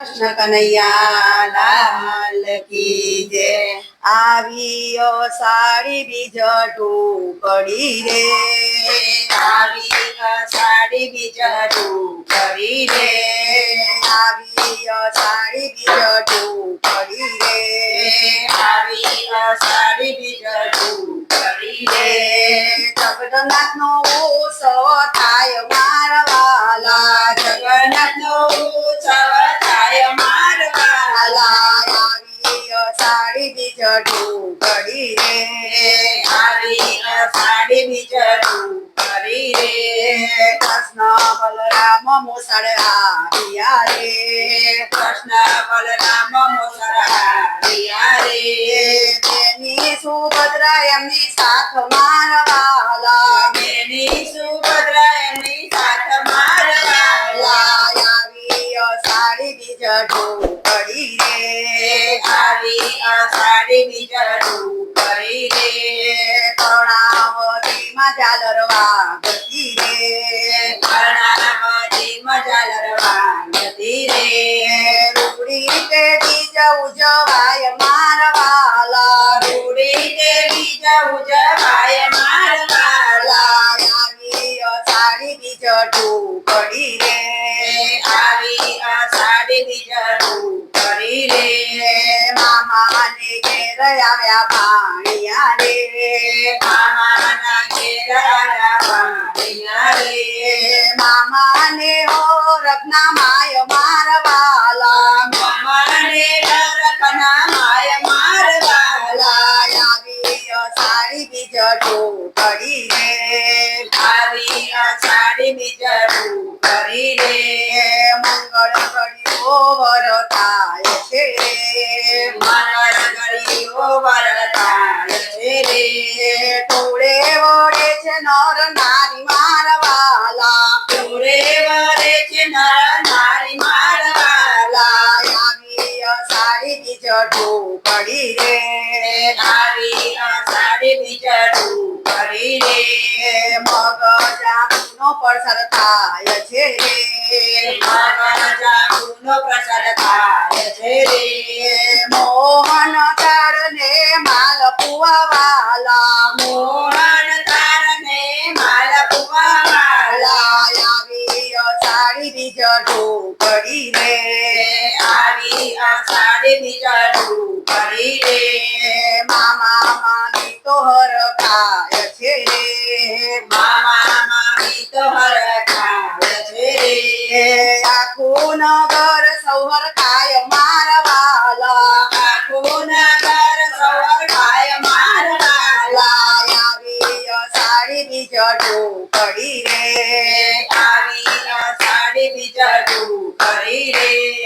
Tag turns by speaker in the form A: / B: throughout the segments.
A: કૃષ્ણ કનૈયા લાલ કી જે આવ્યો સાડી બીજો પડી રે. આવ્યો સાડી બીજો પડી રે. આવી સાડી બીજો પડી રે આવ્યો સાડી બીજો પડી રે. જગન્નાથ નો ઉત્સવ પડી રે આવી સાડી બીજ પડી રે કૃષ્ણ બલરામ મોસળ આવ્યા રે કૃષ્ણ બલરામ મોસળ આવ્યા રે તેની સુભદ્રા એમની સાથ મારવાલા તેની સુભદ્રા એમની સાથ મારવાલા આવી સાડી બીજ પડી રે આવી સાડી બીજ પડી રે કર્ણાવતીમાં ઝાલર ગતી રે કર્ણાવતીમાં ઝાલર ગતી રે રૂડી તે બીજ ઉજવાય મારવાલા રૂડી તે બીજ ઉજવાય મારવાલા આવી સાડી બીજ પડી રે આવી સાડી બીજ રે મામાને ઘેર આવ્યા ભાણિયા રે મામાના ઘેર આવ્યા મામાને હો રત્ના માય સાડી બીજ પડી રે આવી સાડી બીજ પડી રે મંગળ ઘડીઓ વર પડી રે. આવી સાડી બીજ પડી રે. મગજાનો પ્રસાર થાય છે રે. મગજાનો પ્રસાર થાય છે રે. મોહન તારને માલ પુવાવાલા. મોહન તારને માલ પુવાવાલા. આવી સારી બીજ बिजा मामा मामी तोहर काय छे मामा मामी तोहर काय काय मारवाला। आखो साड़ी बिजा टोकरी रे। आवी साड़ी बिजा टोकरी रे।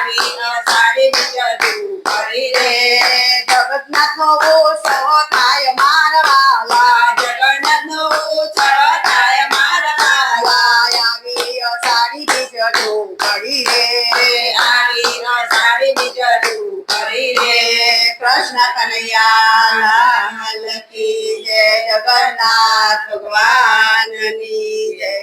A: આવી સાડી બીજ પડી રે જગતનાથ નો ઉત્સવ થાય મારવાલા જગન્નાથ નો ઉત્સવ થાય મારવાલા આવી સાડી બીજ પડી રે આવી સાડી બીજ પડી રે કૃષ્ણ કનૈયા લાલ કી જય જગન્નાથ ભગવાનની જય